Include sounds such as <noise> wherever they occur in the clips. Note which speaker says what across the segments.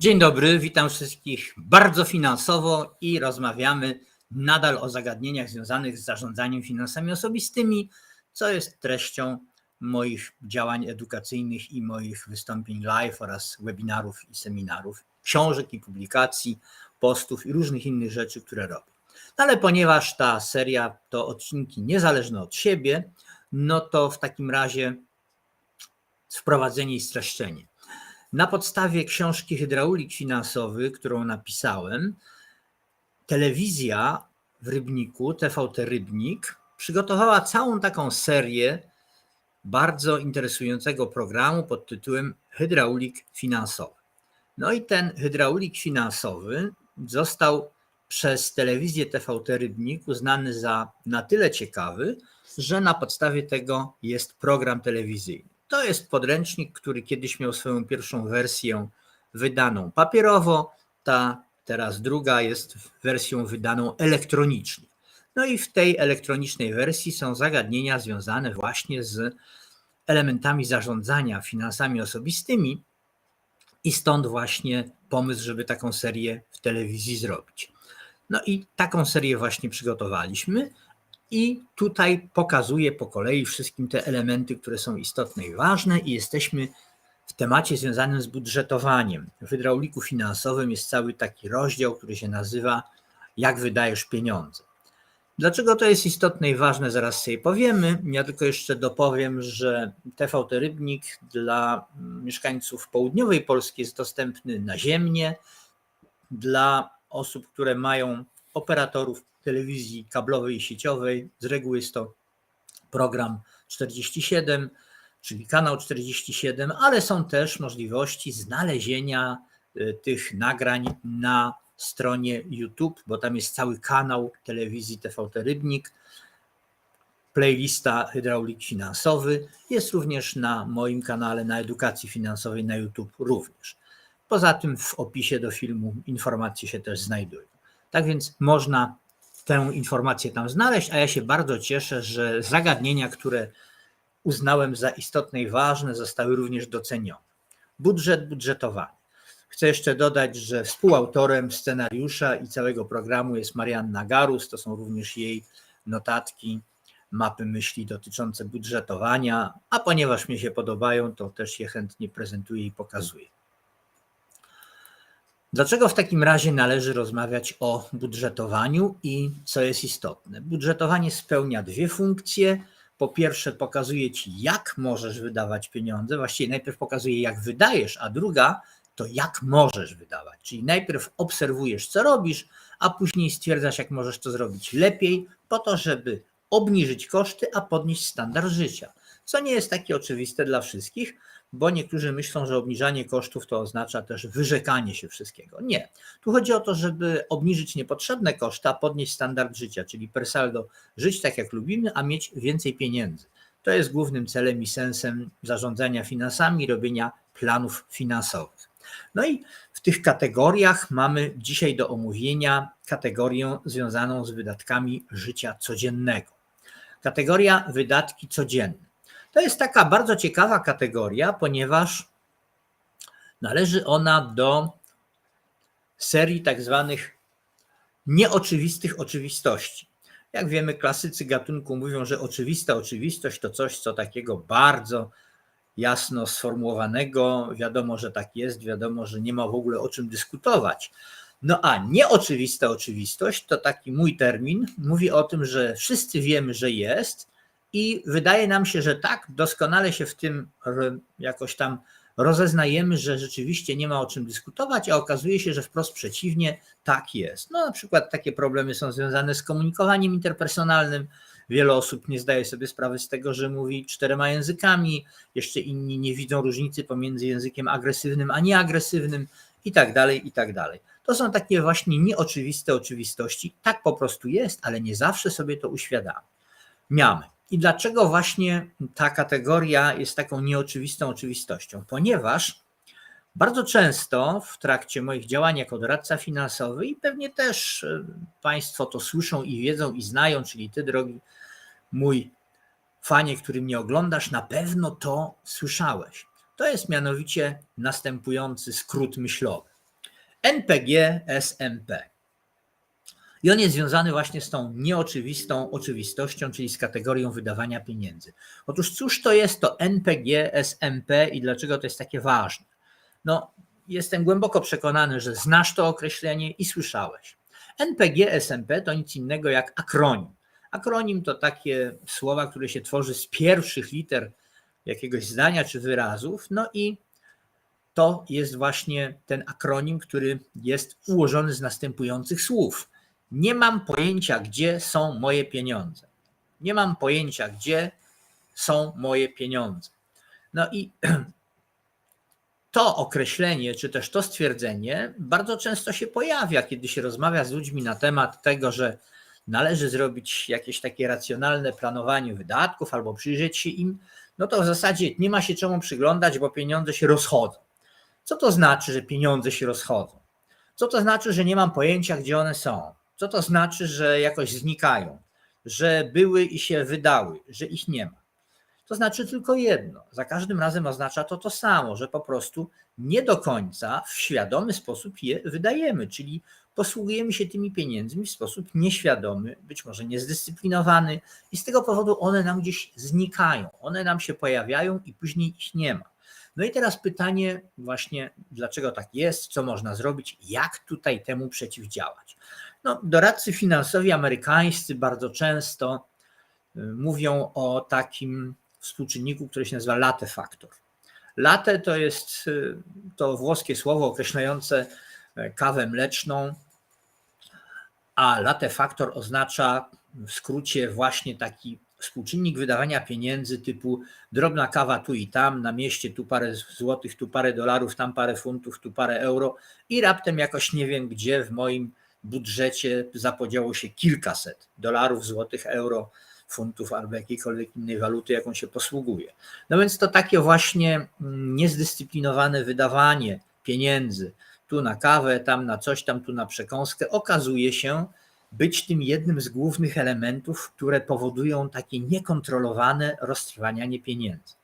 Speaker 1: Dzień dobry, witam wszystkich bardzo finansowo i rozmawiamy nadal o zagadnieniach związanych z zarządzaniem finansami osobistymi, co jest treścią moich działań edukacyjnych i moich wystąpień live oraz webinarów i seminarów, książek i publikacji, postów i różnych innych rzeczy, które robię. No ale ponieważ ta seria to odcinki niezależne od siebie, no to w takim razie wprowadzenie i streszczenie. Na podstawie książki Hydraulik Finansowy, którą napisałem, telewizja w Rybniku, TVT Rybnik, przygotowała całą taką serię bardzo interesującego programu pod tytułem Hydraulik Finansowy. No i ten hydraulik finansowy został przez telewizję TVT Rybnik uznany za na tyle ciekawy, że na podstawie tego jest program telewizyjny. To jest podręcznik, który kiedyś miał swoją pierwszą wersję wydaną papierowo, ta teraz druga jest wersją wydaną elektronicznie. No i w tej elektronicznej wersji są zagadnienia związane właśnie z elementami zarządzania finansami osobistymi i stąd właśnie pomysł, żeby taką serię w telewizji zrobić. No i taką serię właśnie przygotowaliśmy. I tutaj pokazuję po kolei wszystkim te elementy, które są istotne i ważne, i jesteśmy w temacie związanym z budżetowaniem. W hydrauliku finansowym jest cały taki rozdział, który się nazywa Jak wydajesz pieniądze. Dlaczego to jest istotne i ważne, zaraz sobie powiemy. Ja tylko jeszcze dopowiem, że TVT Rybnik dla mieszkańców południowej Polski jest dostępny naziemnie. Dla osób, które mają operatorów telewizji kablowej i sieciowej. Z reguły jest to program 47, czyli kanał 47, ale są też możliwości znalezienia y, tych nagrań na stronie YouTube, bo tam jest cały kanał telewizji TVT Rybnik. Playlista Hydraulik Finansowy jest również na moim kanale na edukacji finansowej na YouTube również. Poza tym w opisie do filmu informacje się też znajdują. Tak więc można tę informację tam znaleźć, a ja się bardzo cieszę, że zagadnienia, które uznałem za istotne i ważne, zostały również docenione. Budżet, budżetowanie. Chcę jeszcze dodać, że współautorem scenariusza i całego programu jest Marianna Garus, to są również jej notatki, mapy myśli dotyczące budżetowania, a ponieważ mi się podobają, to też je chętnie prezentuję i pokazuję. Dlaczego w takim razie należy rozmawiać o budżetowaniu i co jest istotne? Budżetowanie spełnia dwie funkcje. Po pierwsze, pokazuje ci, jak możesz wydawać pieniądze, właściwie najpierw pokazuje, jak wydajesz, a druga to jak możesz wydawać. Czyli najpierw obserwujesz, co robisz, a później stwierdzasz, jak możesz to zrobić lepiej, po to, żeby obniżyć koszty, a podnieść standard życia. Co nie jest takie oczywiste dla wszystkich, bo niektórzy myślą, że obniżanie kosztów to oznacza też wyrzekanie się wszystkiego. Nie. Tu chodzi o to, żeby obniżyć niepotrzebne koszty, a podnieść standard życia, czyli per saldo żyć tak jak lubimy, a mieć więcej pieniędzy. To jest głównym celem i sensem zarządzania finansami, robienia planów finansowych. No i w tych kategoriach mamy dzisiaj do omówienia kategorię związaną z wydatkami życia codziennego. Kategoria wydatki codzienne. To jest taka bardzo ciekawa kategoria, ponieważ należy ona do serii tak zwanych nieoczywistych oczywistości. Jak wiemy, klasycy gatunku mówią, że oczywista oczywistość to coś, co takiego bardzo jasno sformułowanego, wiadomo, że tak jest, wiadomo, że nie ma w ogóle o czym dyskutować. No a nieoczywista oczywistość to taki mój termin, mówi o tym, że wszyscy wiemy, że jest, i wydaje nam się, że tak, doskonale się w tym jakoś tam rozeznajemy, że rzeczywiście nie ma o czym dyskutować, a okazuje się, że wprost przeciwnie, tak jest. No na przykład takie problemy są związane z komunikowaniem interpersonalnym. Wiele osób nie zdaje sobie sprawy z tego, że mówi czterema językami, jeszcze inni nie widzą różnicy pomiędzy językiem agresywnym a nieagresywnym i tak dalej, i tak dalej. To są takie właśnie nieoczywiste oczywistości. Tak po prostu jest, ale nie zawsze sobie to uświadamy. I dlaczego właśnie ta kategoria jest taką nieoczywistą oczywistością? Ponieważ bardzo często w trakcie moich działań jako doradca finansowy i pewnie też e, Państwo to słyszą i wiedzą i znają, czyli Ty, drogi mój fanie, który mnie oglądasz, na pewno to słyszałeś. To jest mianowicie następujący skrót myślowy. NPG SMP. I on jest związany właśnie z tą nieoczywistą oczywistością, czyli z kategorią wydawania pieniędzy. Otóż cóż to jest to NPG SMP i dlaczego to jest takie ważne? No, jestem głęboko przekonany, że znasz to określenie i słyszałeś. NPG SMP to nic innego jak akronim. Akronim to takie słowa, które się tworzy z pierwszych liter jakiegoś zdania czy wyrazów, no i to jest właśnie ten akronim, który jest ułożony z następujących słów. Nie mam pojęcia, gdzie są moje pieniądze. Nie mam pojęcia, gdzie są moje pieniądze. No i <clears throat> to określenie, czy też to stwierdzenie bardzo często się pojawia, kiedy się rozmawia z ludźmi na temat tego, że należy zrobić jakieś takie racjonalne planowanie wydatków albo przyjrzeć się im, no to w zasadzie nie ma się czemu przyglądać, bo pieniądze się rozchodzą. Co to znaczy, że pieniądze się rozchodzą? Co to znaczy, że nie mam pojęcia, gdzie one są? Co to znaczy, że jakoś znikają, że były i się wydały, że ich nie ma? To znaczy tylko jedno. Za każdym razem oznacza to to samo, że po prostu nie do końca w świadomy sposób je wydajemy, czyli posługujemy się tymi pieniędzmi w sposób nieświadomy, być może niezdyscyplinowany, i z tego powodu one nam gdzieś znikają, one nam się pojawiają i później ich nie ma. No i teraz pytanie, właśnie dlaczego tak jest, co można zrobić, jak tutaj temu przeciwdziałać. No, doradcy finansowi amerykańscy bardzo często y, mówią o takim współczynniku, który się nazywa latte factor. Latte to jest y, to włoskie słowo określające y, kawę mleczną, a latte factor oznacza w skrócie właśnie taki współczynnik wydawania pieniędzy typu drobna kawa tu i tam, na mieście tu parę złotych, tu parę dolarów, tam parę funtów, tu parę euro i raptem jakoś nie wiem gdzie w moim budżecie zapodziało się kilkaset dolarów, złotych, euro, funtów albo jakiejkolwiek innej waluty, jaką się posługuje. No więc to takie właśnie mm, niezdyscyplinowane wydawanie pieniędzy, tu na kawę, tam na coś, tam tu na przekąskę, okazuje się być tym jednym z głównych elementów, które powodują takie niekontrolowane roztrwanianie pieniędzy.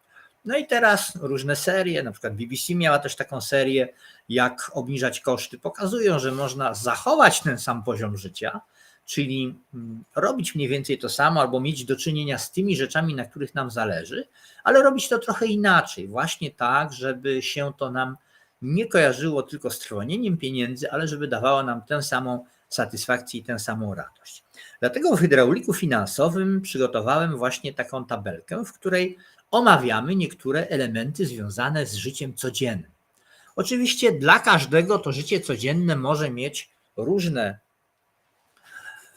Speaker 1: No i teraz różne serie, na przykład BBC miała też taką serię, jak obniżać koszty, pokazują, że można zachować ten sam poziom życia, czyli mm, robić mniej więcej to samo albo mieć do czynienia z tymi rzeczami, na których nam zależy, ale robić to trochę inaczej, właśnie tak, żeby się to nam nie kojarzyło tylko z trwonieniem pieniędzy, ale żeby dawało nam tę samą satysfakcję i tę samą radość. Dlatego w hydrauliku finansowym przygotowałem właśnie taką tabelkę, w której omawiamy niektóre elementy związane z życiem codziennym. Oczywiście dla każdego to życie codzienne może mieć różne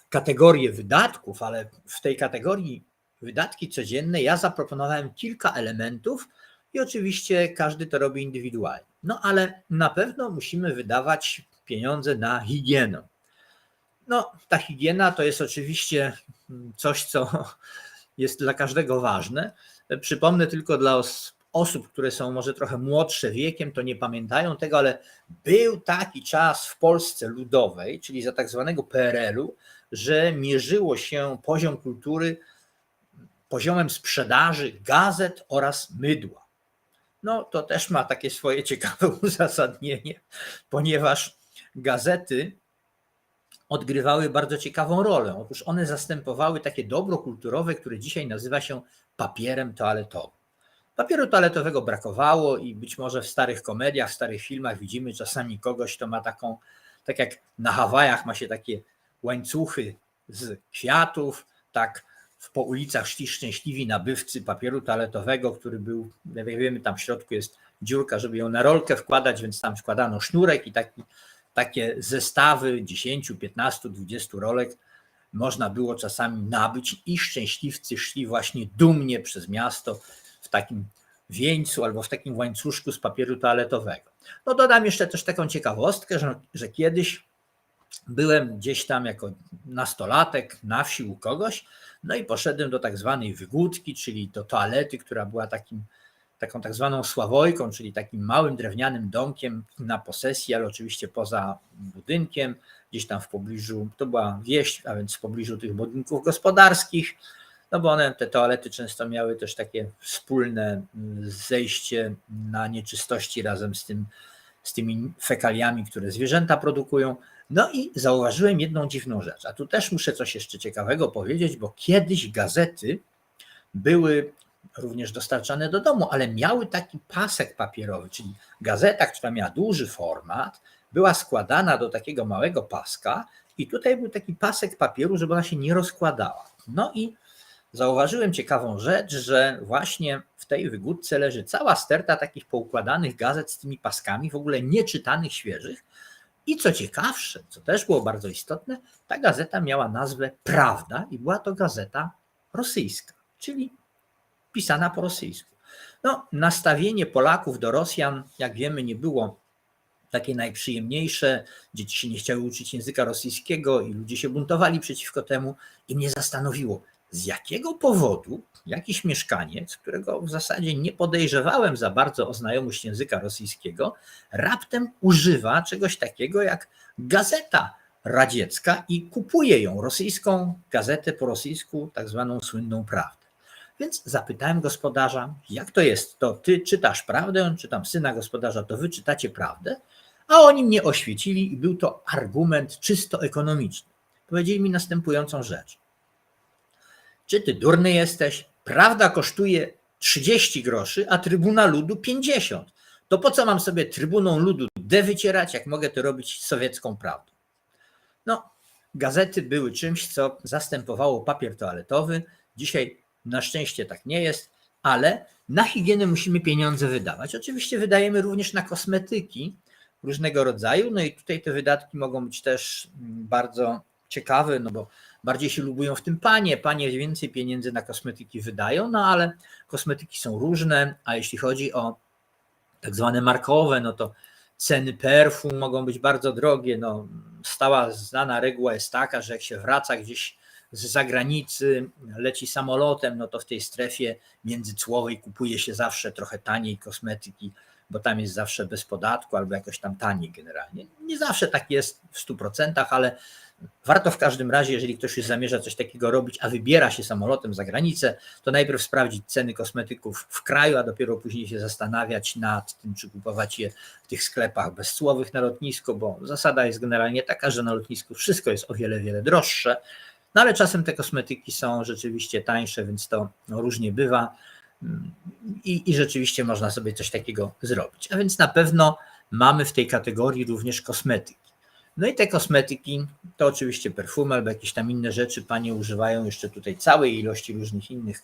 Speaker 1: kategorie wydatków, ale w tej kategorii wydatki codzienne ja zaproponowałem kilka elementów i oczywiście każdy to robi indywidualnie. No ale na pewno musimy wydawać pieniądze na higienę. No, ta higiena to jest oczywiście coś, co jest dla każdego ważne. Przypomnę tylko dla osób, które są może trochę młodsze wiekiem, to nie pamiętają tego, ale był taki czas w Polsce ludowej, czyli za tak zwanego PRL-u, że mierzyło się poziom kultury poziomem sprzedaży gazet oraz mydła. No to też ma takie swoje ciekawe <laughs> uzasadnienie, ponieważ gazety odgrywały bardzo ciekawą rolę. Otóż one zastępowały takie dobro kulturowe, które dzisiaj nazywa się papierem toaletowym. Papieru toaletowego brakowało i być może w starych komediach, w starych filmach widzimy czasami kogoś, kto ma taką, tak jak na Hawajach ma się takie łańcuchy z kwiatów, tak po ulicach szli szczęśliwi nabywcy papieru toaletowego, który był, jak wiemy, tam w środku jest dziurka, żeby ją na rolkę wkładać, więc tam składano sznurek i taki, takie zestawy 10, 15, 20 rolek można było czasami nabyć i szczęśliwcy szli właśnie dumnie przez miasto w takim wieńcu albo w takim łańcuszku z papieru toaletowego. No dodam jeszcze też taką ciekawostkę, że, że kiedyś byłem gdzieś tam jako nastolatek na wsi u kogoś, no i poszedłem do tak zwanej wygódki, czyli do toalety, która była takim, taką tak zwaną sławojką, czyli takim małym drewnianym domkiem na posesji, ale oczywiście poza budynkiem, gdzieś tam w pobliżu, to była wieś, a więc w pobliżu tych budynków gospodarskich, no bo one, te toalety często miały też takie wspólne mm, zejście na nieczystości razem z tym z tymi fekaliami, które zwierzęta produkują. No i zauważyłem jedną dziwną rzecz, a tu też muszę coś jeszcze ciekawego powiedzieć, bo kiedyś gazety były również dostarczane do domu, ale miały taki pasek papierowy, czyli gazeta, która miała duży format, była składana do takiego małego paska i tutaj był taki pasek papieru, żeby ona się nie rozkładała. No i zauważyłem ciekawą rzecz, że właśnie w tej wygódce leży cała sterta takich poukładanych gazet z tymi paskami, w ogóle nieczytanych, świeżych. I co ciekawsze, co też było bardzo istotne, ta gazeta miała nazwę Prawda i była to gazeta rosyjska, czyli pisana po rosyjsku. No, nastawienie Polaków do Rosjan, jak wiemy, nie było takie najprzyjemniejsze. Dzieci się nie chciały uczyć języka rosyjskiego i ludzie się buntowali przeciwko temu. I mnie zastanowiło, z jakiego powodu jakiś mieszkaniec, którego w zasadzie nie podejrzewałem za bardzo o znajomość języka rosyjskiego, raptem używa czegoś takiego jak gazeta radziecka i kupuje ją, rosyjską gazetę po rosyjsku, tak zwaną słynną prawdę. Więc zapytałem gospodarza, jak to jest, to ty czytasz prawdę, czytam syna gospodarza, to wy czytacie prawdę, a oni mnie oświecili i był to argument czysto ekonomiczny. Powiedzieli mi następującą rzecz. Czy ty durny jesteś? Prawda kosztuje 30 groszy, a Trybuna Ludu 50. To po co mam sobie Trybuną Ludu D wycierać, jak mogę to robić sowiecką prawdą? No, gazety były czymś, co zastępowało papier toaletowy. Dzisiaj na szczęście tak nie jest, ale na higienę musimy pieniądze wydawać. Oczywiście wydajemy również na kosmetyki różnego rodzaju, no i tutaj te wydatki mogą być też bardzo ciekawe, no bo bardziej się lubują w tym panie. Panie więcej pieniędzy na kosmetyki wydają, no ale kosmetyki są różne, a jeśli chodzi o tak zwane markowe, no to ceny perfum mogą być bardzo drogie. No, stała znana reguła jest taka, że jak się wraca gdzieś z zagranicy, leci samolotem, no to w tej strefie międzycłowej kupuje się zawsze trochę taniej kosmetyki, bo tam jest zawsze bez podatku albo jakoś tam taniej generalnie. Nie zawsze tak jest w 100%, ale Warto w każdym razie, jeżeli ktoś już zamierza coś takiego robić, a wybiera się samolotem za granicę, to najpierw sprawdzić ceny kosmetyków w kraju, a dopiero później się zastanawiać nad tym, czy kupować je w tych sklepach bezcłowych na lotnisku, bo zasada jest generalnie taka, że na lotnisku wszystko jest o wiele, wiele droższe. No ale czasem te kosmetyki są rzeczywiście tańsze, więc to różnie bywa I, i rzeczywiście można sobie coś takiego zrobić. A więc na pewno mamy w tej kategorii również kosmetyki. No i te kosmetyki, to oczywiście perfumy albo jakieś tam inne rzeczy. Panie używają jeszcze tutaj całej ilości różnych innych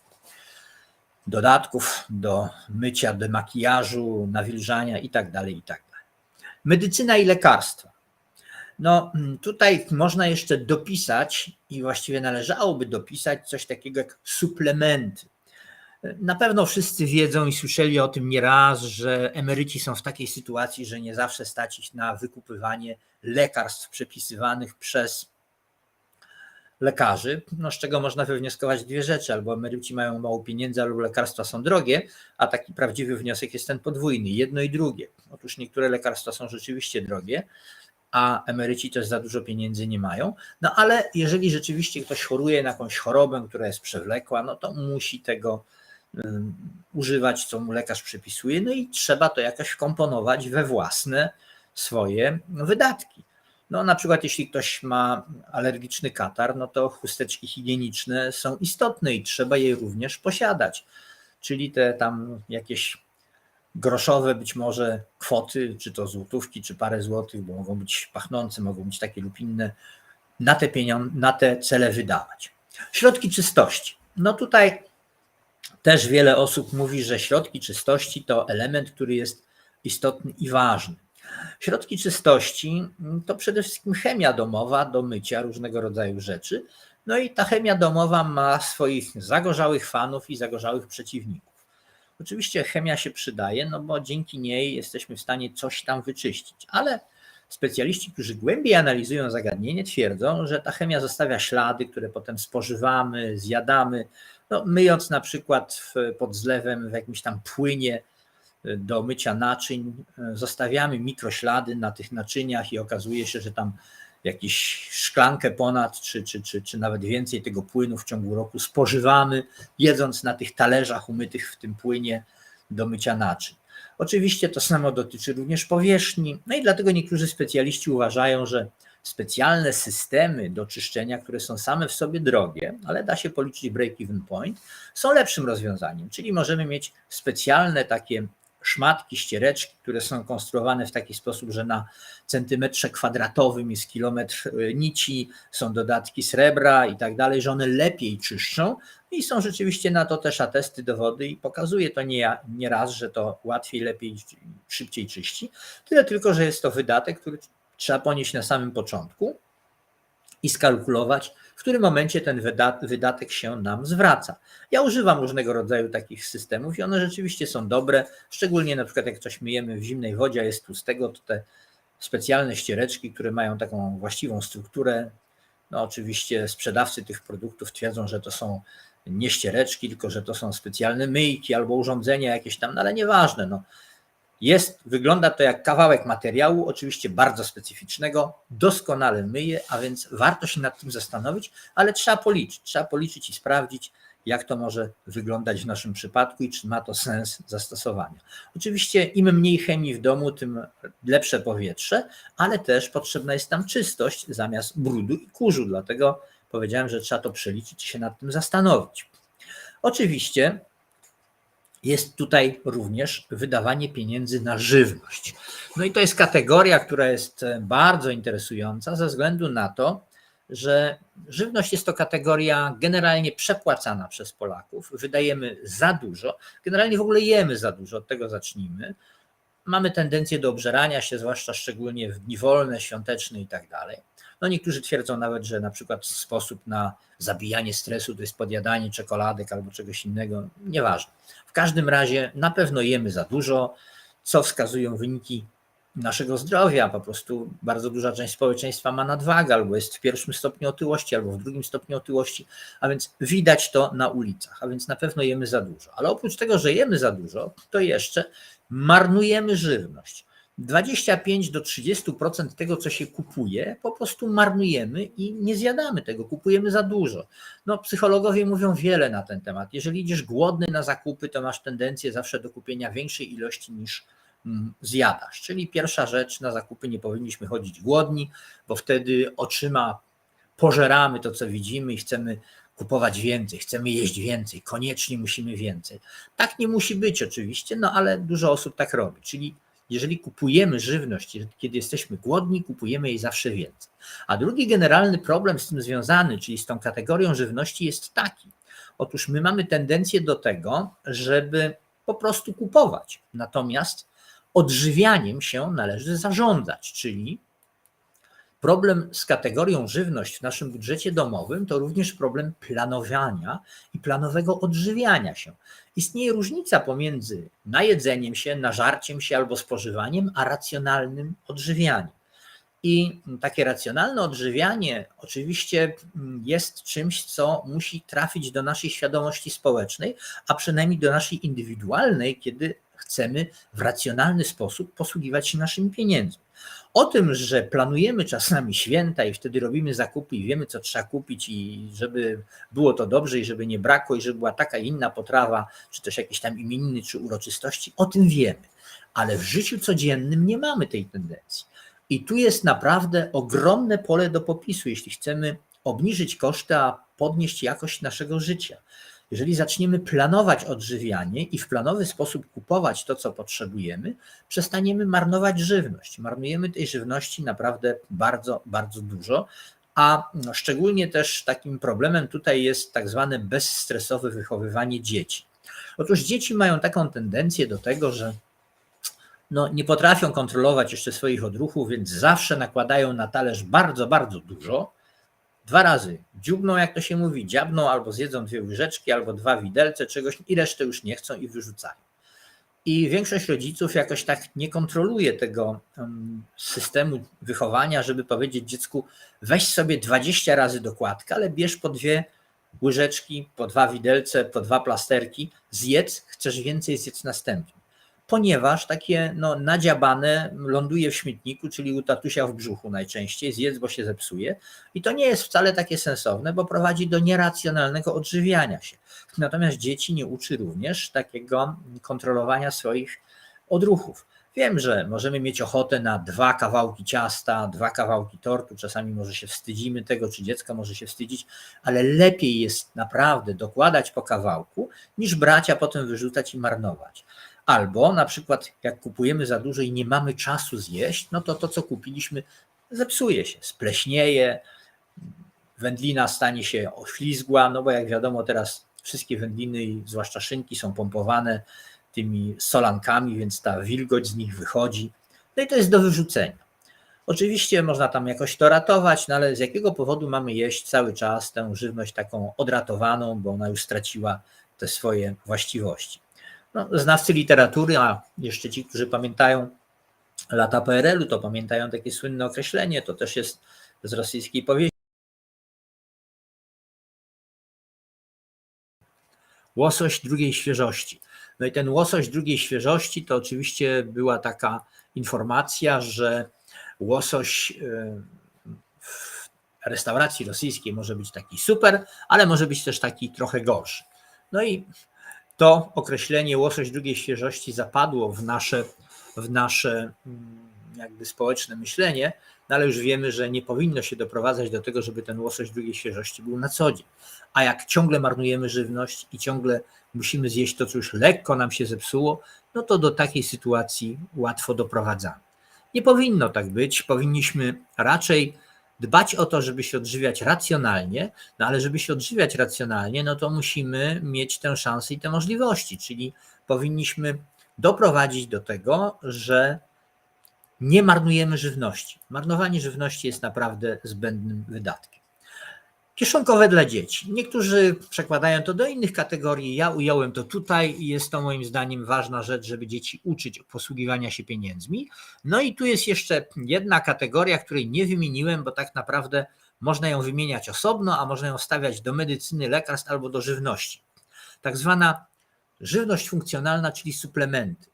Speaker 1: dodatków do mycia, do makijażu, nawilżania i tak dalej, i tak. Medycyna i lekarstwa. No tutaj można jeszcze dopisać i właściwie należałoby dopisać coś takiego jak suplementy. Na pewno wszyscy wiedzą i słyszeli o tym nieraz, że emeryci są w takiej sytuacji, że nie zawsze stać ich na wykupywanie lekarstw przepisywanych przez lekarzy, no z czego można wywnioskować dwie rzeczy, albo emeryci mają mało pieniędzy, albo lekarstwa są drogie, a taki prawdziwy wniosek jest ten podwójny, jedno i drugie. Otóż niektóre lekarstwa są rzeczywiście drogie, a emeryci też za dużo pieniędzy nie mają. No ale jeżeli rzeczywiście ktoś choruje na jakąś chorobę, która jest przewlekła, no to musi tego używać, co mu lekarz przepisuje, no i trzeba to jakoś wkomponować we własne swoje wydatki. No, na przykład, jeśli ktoś ma alergiczny katar, no to chusteczki higieniczne są istotne i trzeba je również posiadać. Czyli te tam jakieś groszowe być może kwoty, czy to złotówki, czy parę złotych, bo mogą być pachnące, mogą być takie lub inne, na te, pieniądze, na te cele wydawać. Środki czystości. No tutaj też wiele osób mówi, że środki czystości to element, który jest istotny i ważny. Środki czystości to przede wszystkim chemia domowa do mycia różnego rodzaju rzeczy. No i ta chemia domowa ma swoich zagorzałych fanów i zagorzałych przeciwników. Oczywiście chemia się przydaje, no bo dzięki niej jesteśmy w stanie coś tam wyczyścić, ale specjaliści, którzy głębiej analizują zagadnienie, twierdzą, że ta chemia zostawia ślady, które potem spożywamy, zjadamy, no, myjąc na przykład w, pod zlewem w jakimś tam płynie y, do mycia naczyń, y, zostawiamy mikroślady na tych naczyniach i okazuje się, że tam jakieś szklankę ponad, czy, czy, czy, czy nawet więcej tego płynu w ciągu roku spożywamy, jedząc na tych talerzach umytych w tym płynie do mycia naczyń. Oczywiście to samo dotyczy również powierzchni, no i dlatego niektórzy specjaliści uważają, że specjalne systemy do czyszczenia, które są same w sobie drogie, ale da się policzyć break-even point, są lepszym rozwiązaniem. Czyli możemy mieć specjalne takie szmatki, ściereczki, które są konstruowane w taki sposób, że na centymetrze kwadratowym jest kilometr e, nici, są dodatki srebra i tak dalej, że one lepiej czyszczą i są rzeczywiście na to też atesty, dowody i pokazuje to nie, nie raz, że to łatwiej, lepiej, szybciej czyści, tyle tylko, że jest to wydatek, który trzeba ponieść na samym początku i skalkulować, w którym momencie ten wydatek się nam zwraca. Ja używam różnego rodzaju takich systemów i one rzeczywiście są dobre, szczególnie na przykład jak coś myjemy w zimnej wodzie, a jest tłustego, to te specjalne ściereczki, które mają taką właściwą strukturę. No oczywiście sprzedawcy tych produktów twierdzą, że to są nie ściereczki, tylko że to są specjalne myjki albo urządzenia jakieś tam, no ale nieważne. No. Jest, wygląda to jak kawałek materiału, oczywiście bardzo specyficznego, doskonale myje, a więc warto się nad tym zastanowić, ale trzeba policzyć, trzeba policzyć i sprawdzić, jak to może wyglądać w naszym przypadku i czy ma to sens zastosowania. Oczywiście im mniej chemii w domu, tym lepsze powietrze, ale też potrzebna jest tam czystość zamiast brudu i kurzu, dlatego powiedziałem, że trzeba to przeliczyć i się nad tym zastanowić. Oczywiście jest tutaj również wydawanie pieniędzy na żywność. No i to jest kategoria, która jest bardzo interesująca ze względu na to, że żywność jest to kategoria generalnie przepłacana przez Polaków. Wydajemy za dużo, generalnie w ogóle jemy za dużo, od tego zacznijmy. Mamy tendencję do obżerania się, zwłaszcza szczególnie w dni wolne, świąteczne i tak dalej. No niektórzy twierdzą nawet, że na przykład sposób na zabijanie stresu to jest podjadanie czekoladek albo czegoś innego. Nieważne. W każdym razie na pewno jemy za dużo, co wskazują wyniki naszego zdrowia. Po prostu bardzo duża część społeczeństwa ma nadwagę, albo jest w pierwszym stopniu otyłości, albo w drugim stopniu otyłości, a więc widać to na ulicach, a więc na pewno jemy za dużo. Ale oprócz tego, że jemy za dużo, to jeszcze marnujemy żywność. 25 do 30% tego, co się kupuje, po prostu marnujemy i nie zjadamy tego, kupujemy za dużo. No, psychologowie mówią wiele na ten temat. Jeżeli idziesz głodny na zakupy, to masz tendencję zawsze do kupienia większej ilości niż mm, zjadasz. Czyli pierwsza rzecz, na zakupy nie powinniśmy chodzić głodni, bo wtedy oczyma pożeramy to, co widzimy i chcemy kupować więcej, chcemy jeść więcej, koniecznie musimy więcej. Tak nie musi być oczywiście, no ale dużo osób tak robi. Czyli jeżeli kupujemy żywność, kiedy jesteśmy głodni, kupujemy jej zawsze więcej. A drugi generalny problem z tym związany, czyli z tą kategorią żywności, jest taki. Otóż my mamy tendencję do tego, żeby po prostu kupować. Natomiast odżywianiem się należy zarządzać, czyli Problem z kategorią żywność w naszym budżecie domowym to również problem planowania i planowego odżywiania się. Istnieje różnica pomiędzy najedzeniem się, nażarciem się albo spożywaniem, a racjonalnym odżywianiem. I takie racjonalne odżywianie oczywiście jest czymś, co musi trafić do naszej świadomości społecznej, a przynajmniej do naszej indywidualnej, kiedy chcemy w racjonalny sposób posługiwać się naszymi pieniędzmi. O tym, że planujemy czasami święta i wtedy robimy zakupy i wiemy, co trzeba kupić, i żeby było to dobrze, i żeby nie brakło, i żeby była taka inna potrawa, czy też jakieś tam imieniny, czy uroczystości, o tym wiemy. Ale w życiu codziennym nie mamy tej tendencji. I tu jest naprawdę ogromne pole do popisu, jeśli chcemy obniżyć koszty, a podnieść jakość naszego życia. Jeżeli zaczniemy planować odżywianie i w planowy sposób kupować to, co potrzebujemy, przestaniemy marnować żywność. Marnujemy tej żywności naprawdę bardzo, bardzo dużo. A szczególnie też takim problemem tutaj jest tak zwane bezstresowe wychowywanie dzieci. Otóż dzieci mają taką tendencję do tego, że no, nie potrafią kontrolować jeszcze swoich odruchów, więc zawsze nakładają na talerz bardzo, bardzo dużo dwa razy dziubną, jak to się mówi, dziabną, albo zjedzą dwie łyżeczki, albo dwa widelce czegoś i resztę już nie chcą i wyrzucają. I większość rodziców jakoś tak nie kontroluje tego systemu wychowania, żeby powiedzieć dziecku, weź sobie 20 razy dokładkę, ale bierz po dwie łyżeczki, po dwa widelce, po dwa plasterki, zjedz, chcesz więcej, zjedz następnie ponieważ takie no, nadziabane ląduje w śmietniku, czyli u tatusia w brzuchu najczęściej, zjedz, bo się zepsuje. I to nie jest wcale takie sensowne, bo prowadzi do nieracjonalnego odżywiania się. Natomiast dzieci nie uczy również takiego kontrolowania swoich odruchów. Wiem, że możemy mieć ochotę na dwa kawałki ciasta, dwa kawałki tortu, czasami może się wstydzimy tego, czy dziecko może się wstydzić, ale lepiej jest naprawdę dokładać po kawałku, niż brać, a potem wyrzucać i marnować. Albo na przykład, jak kupujemy za dużo i nie mamy czasu zjeść, no to to, co kupiliśmy, zepsuje się, spleśnieje, wędlina stanie się oślizgła, no bo jak wiadomo, teraz wszystkie wędliny, zwłaszcza szynki, są pompowane tymi solankami, więc ta wilgoć z nich wychodzi. No i to jest do wyrzucenia. Oczywiście można tam jakoś to ratować, no ale z jakiego powodu mamy jeść cały czas tę żywność taką odratowaną, bo ona już straciła te swoje właściwości. No, znawcy literatury, a jeszcze ci, którzy pamiętają lata PRL-u, to pamiętają takie słynne określenie, to też jest z rosyjskiej powieści. Łosoś drugiej świeżości. No i ten łosoś drugiej świeżości to oczywiście była taka informacja, że łosoś y, w restauracji rosyjskiej może być taki super, ale może być też taki trochę gorszy. No i to określenie łosoś drugiej świeżości zapadło w nasze, w nasze mm, jakby społeczne myślenie, no ale już wiemy, że nie powinno się doprowadzać do tego, żeby ten łosoś drugiej świeżości był na co dzień. A jak ciągle marnujemy żywność i ciągle musimy zjeść to, co już lekko nam się zepsuło, no to do takiej sytuacji łatwo doprowadzamy. Nie powinno tak być. Powinniśmy raczej dbać o to, żeby się odżywiać racjonalnie, no ale żeby się odżywiać racjonalnie, no to musimy mieć tę szansę i te możliwości, czyli powinniśmy doprowadzić do tego, że nie marnujemy żywności. Marnowanie żywności jest naprawdę zbędnym wydatkiem. Kieszonkowe dla dzieci. Niektórzy przekładają to do innych kategorii. Ja ująłem to tutaj i jest to moim zdaniem ważna rzecz, żeby dzieci uczyć posługiwania się pieniędzmi. No i tu jest jeszcze jedna kategoria, której nie wymieniłem, bo tak naprawdę można ją wymieniać osobno, a można ją stawiać do medycyny, lekarstw albo do żywności. Tak zwana żywność funkcjonalna, czyli suplementy.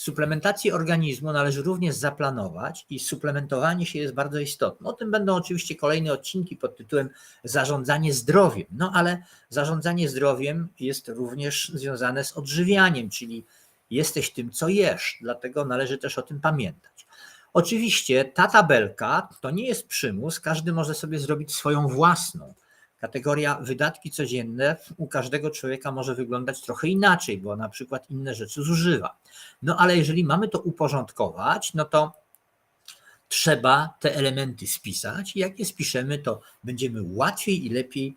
Speaker 1: Suplementację organizmu należy również zaplanować i suplementowanie się jest bardzo istotne. O tym będą oczywiście kolejne odcinki pod tytułem Zarządzanie zdrowiem. No ale zarządzanie zdrowiem jest również związane z odżywianiem, czyli jesteś tym, co jesz, dlatego należy też o tym pamiętać. Oczywiście ta tabelka to nie jest przymus, każdy może sobie zrobić swoją własną. Kategoria wydatki codzienne u każdego człowieka może wyglądać trochę inaczej, bo na przykład inne rzeczy zużywa. No ale jeżeli mamy to uporządkować, no to trzeba te elementy spisać i jak je spiszemy, to będziemy łatwiej i lepiej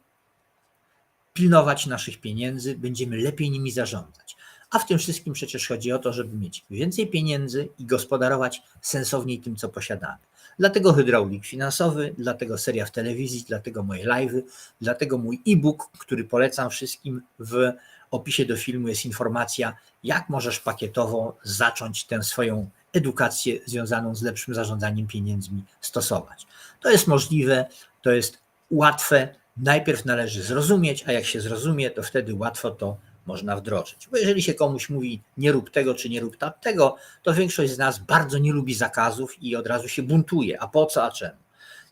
Speaker 1: pilnować naszych pieniędzy, będziemy lepiej nimi zarządzać. A w tym wszystkim przecież chodzi o to, żeby mieć więcej pieniędzy i gospodarować sensowniej tym, co posiadamy. Dlatego hydraulik finansowy, dlatego seria w telewizji, dlatego moje live'y, dlatego mój e-book, który polecam wszystkim w opisie do filmu jest informacja, jak możesz pakietowo zacząć tę swoją edukację związaną z lepszym zarządzaniem pieniędzmi stosować. To jest możliwe, to jest łatwe. Najpierw należy zrozumieć, a jak się zrozumie, to wtedy łatwo to można wdrożyć. Bo jeżeli się komuś mówi nie rób tego czy nie rób tego, to większość z nas bardzo nie lubi zakazów i od razu się buntuje. A po co, a czemu?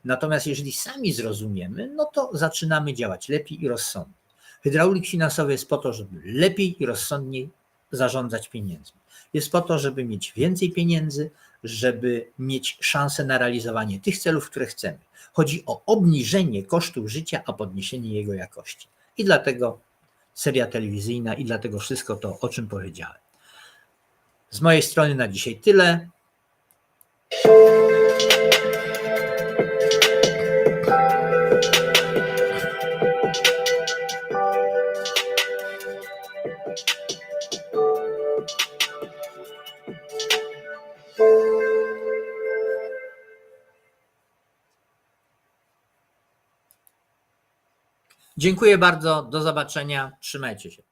Speaker 1: Natomiast jeżeli sami zrozumiemy, no to zaczynamy działać lepiej i rozsądniej. Hydraulik finansowy jest po to, żeby lepiej i rozsądniej zarządzać pieniędzmi. Jest po to, żeby mieć więcej pieniędzy, żeby mieć szansę na realizowanie tych celów, które chcemy. Chodzi o obniżenie kosztów życia, a podniesienie jego jakości. I dlatego seria telewizyjna i dlatego wszystko to, o czym powiedziałem. Z mojej strony na dzisiaj tyle. Dziękuję bardzo. Do zobaczenia. Trzymajcie się.